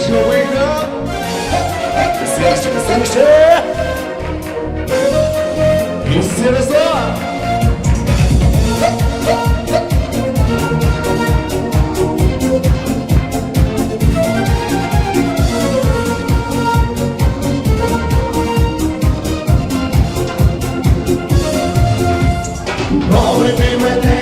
station to wake up. The station to finish. You set us up. Be with